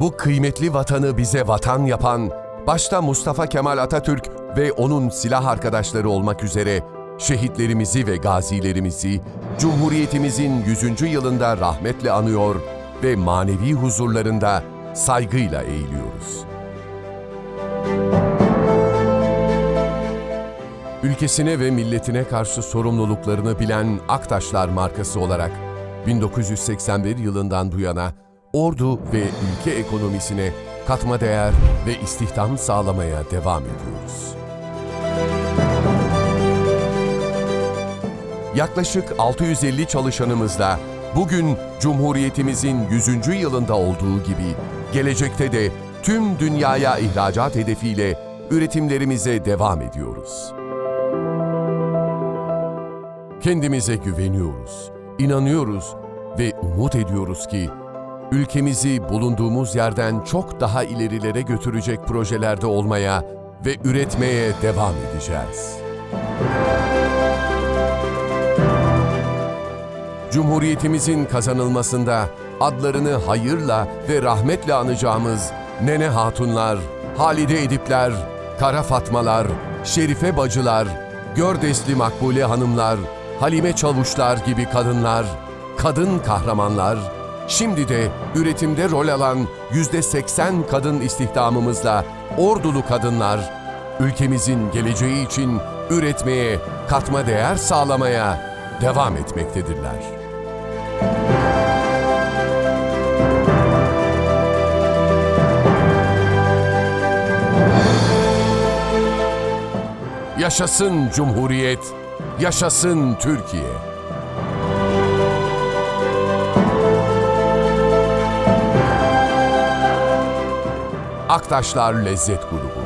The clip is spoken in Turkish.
Bu kıymetli vatanı bize vatan yapan, başta Mustafa Kemal Atatürk ve onun silah arkadaşları olmak üzere şehitlerimizi ve gazilerimizi Cumhuriyetimizin 100. yılında rahmetle anıyor ve manevi huzurlarında saygıyla eğiliyoruz. Ülkesine ve milletine karşı sorumluluklarını bilen Aktaşlar markası olarak 1981 yılından bu yana ordu ve ülke ekonomisine katma değer ve istihdam sağlamaya devam ediyoruz. Yaklaşık 650 çalışanımızla bugün Cumhuriyetimizin 100. yılında olduğu gibi gelecekte de tüm dünyaya ihracat hedefiyle üretimlerimize devam ediyoruz. Kendimize güveniyoruz, inanıyoruz ve umut ediyoruz ki ülkemizi bulunduğumuz yerden çok daha ilerilere götürecek projelerde olmaya ve üretmeye devam edeceğiz. Cumhuriyetimizin kazanılmasında adlarını hayırla ve rahmetle anacağımız Nene Hatunlar, Halide Edipler, Kara Fatmalar, Şerife Bacılar, Gördesli Makbule Hanımlar, Halime Çavuşlar gibi kadınlar, kadın kahramanlar, şimdi de üretimde rol alan yüzde seksen kadın istihdamımızla ordulu kadınlar, ülkemizin geleceği için üretmeye, katma değer sağlamaya devam etmektedirler. Yaşasın Cumhuriyet, yaşasın Türkiye. Aktaşlar Lezzet Grubu.